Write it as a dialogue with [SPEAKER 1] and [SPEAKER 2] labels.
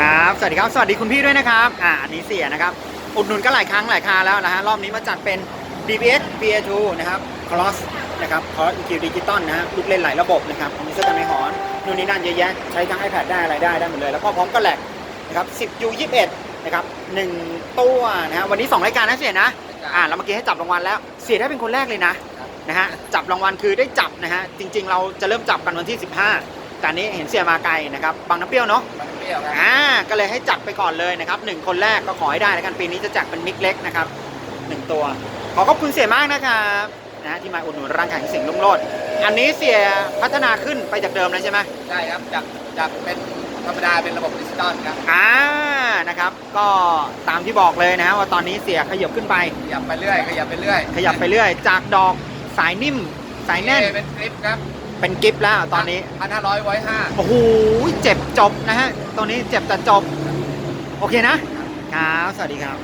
[SPEAKER 1] ครับ สวัสดีครับ สวัสดีคุณพี่ด้วยนะครับ อ่าอันนี้เสียนะครับ อุดหนุนก็หลายครั้งหลายคราแล้วนะฮะ รอบนี้มาจัดเป็น DBS BA2 นะครับ Cross นะครับ Cross EQ Digital นะฮะ ลูกเล่นหลายระบบนะครับมีเสื้อกันไม่หอน นู่นนี่นั่นเยอะแยะ ใช้ทั้ง iPad ได้อะไรได้ได้หมดเลย แล้วก็พร้อมกับแหลกนะครับ 10 U 21 นะครับหนึ่งตัวนะฮะ วันนี้ 2 รายการนะเสียนะ อ่าแล้วเมื่อกี้ให้จับรางวัลแล้ว เสียได้เป็นคนแรกเลยนะนะฮะ จับรางวัลคือได้จับนะฮะ จริง ๆ เราจะเริ่มจับกันวันที่ 15แต่อันนี้เห็นเสียมาไกลนะครับ บางน้ำเปรี้ยวเนาะ
[SPEAKER 2] มันเปรี้ยวครับ
[SPEAKER 1] อ่า ก็เลยให้จัดไปก่อนเลยนะครับหนึ่งคนแรกก็ขอให้ได้แล้วกันปีนี้จะแจกเป็นมิกเล็กนะครับหนึ่งตัว ขอขอบคุณเสียมากนะครับนะที่มาอุดหนุนร้านขายสิ่งลุ่งโลดอันนี้เสียพัฒนาขึ้นไปจากเดิมเลยใช่ไหม
[SPEAKER 2] ใช่ครับจากจากเป็นธรรมดาเป็นระบบดิจิตอลครับ
[SPEAKER 1] อ่านะครับ ก็ตามที่บอกเลยนะฮะว่าตอนนี้เสียขยับขึ้นไป
[SPEAKER 2] ขยับไปเรื่อย ขยับไปเรื่อย
[SPEAKER 1] ขยับไปเรื่อย จากดอกสายนิ่มสายแน่น
[SPEAKER 2] เป็นคลิปครับ
[SPEAKER 1] เป็นกิฟต์แล้วตอนนี้
[SPEAKER 2] พันห้าร้อยไว้ห้า
[SPEAKER 1] โอ้โหเจ็บจบนะฮะ ตัวนี้เจ็บแต่จบ โอเคนะครับ สวัสดีครับ